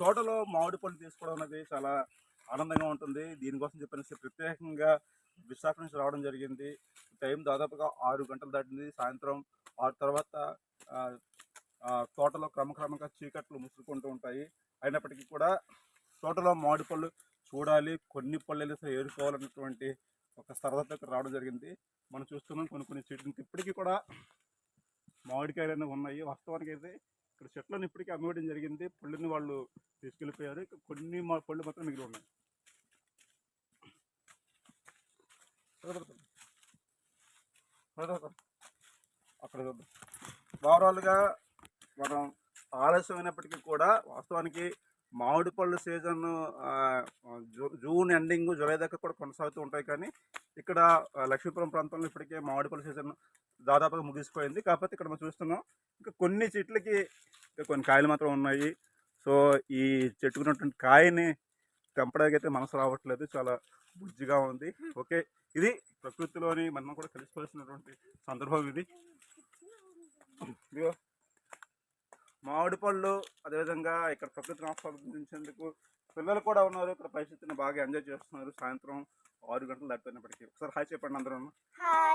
తోటలో మామిడి పళ్ళు తీసుకోవడం అనేది చాలా ఆనందంగా ఉంటుంది. దీనికోసం చెప్పనేసి ప్రత్యేకంగా విశాఖ నుంచి రావడం జరిగింది. టైం దాదాపుగా ఆరు గంటలు దాటింది. సాయంత్రం ఆరు తర్వాత తోటలో క్రమక్రమంగా చీకట్లు ముసురుకుంటూ ఉంటాయి. అయినప్పటికీ కూడా తోటలో మామిడి పళ్ళు చూడాలి కొన్ని పళ్ళు సరే ఏరుకోవాలన్నటువంటి ఒక సరదాతో రావడం జరిగింది. మనం చూస్తున్నాం కొన్ని కొన్ని చెట్లు. ఇప్పటికీ కూడా మామిడికాయలు అనేవి ఉన్నాయి. వాస్తవానికి అయితే ఇక్కడ చెట్లను ఇప్పటికీ అమ్మేయడం జరిగింది. పళ్ళుని వాళ్ళు తీసుకెళ్ళిపోయారు. కొన్ని మా పళ్ళు మాత్రం మిగిలి ఉన్నాయి. అక్కడ ఓవరాల్గా మనం ఆలస్యమైనప్పటికీ కూడా వాస్తవానికి మామిడి పళ్ళు సీజన్ జూన్ ఎండింగ్ జూలై దాకా కూడా కొనసాగుతూ ఉంటాయి కానీ ఇక్కడ లక్ష్మీపురం ప్రాంతంలో ఇప్పటికే మామిడి పళ్ళు సీజన్ దాదాపుగా ముగిసిపోయింది. కాకపోతే ఇక్కడ మనం చూస్తున్నాం ఇంకా కొన్ని చెట్లకి కొన్ని కాయలు మాత్రం ఉన్నాయి. సో ఈ చెట్టుకున్నటువంటి కాయని తెంపడానికి అయితే మనసు రావట్లేదు. చాలా బుజ్జిగా ఉంది. ఓకే. ఇది ప్రకృతిలోని మనం కూడా కలిసిపోవాల్సినటువంటి సందర్భం ఇది. మామిడి పళ్ళు అదేవిధంగా ఇక్కడ ప్రకృతిని ఆస్వాదించేందుకు పిల్లలు కూడా ఉన్నారు. ఇక్కడ పరిస్థితిని బాగా ఎంజాయ్ చేస్తున్నారు. సాయంత్రం ఆరు గంటలు దాటిపోయినప్పటికీ. ఒకసారి హాయ్ చెప్పండి అందరూ. హాయ్.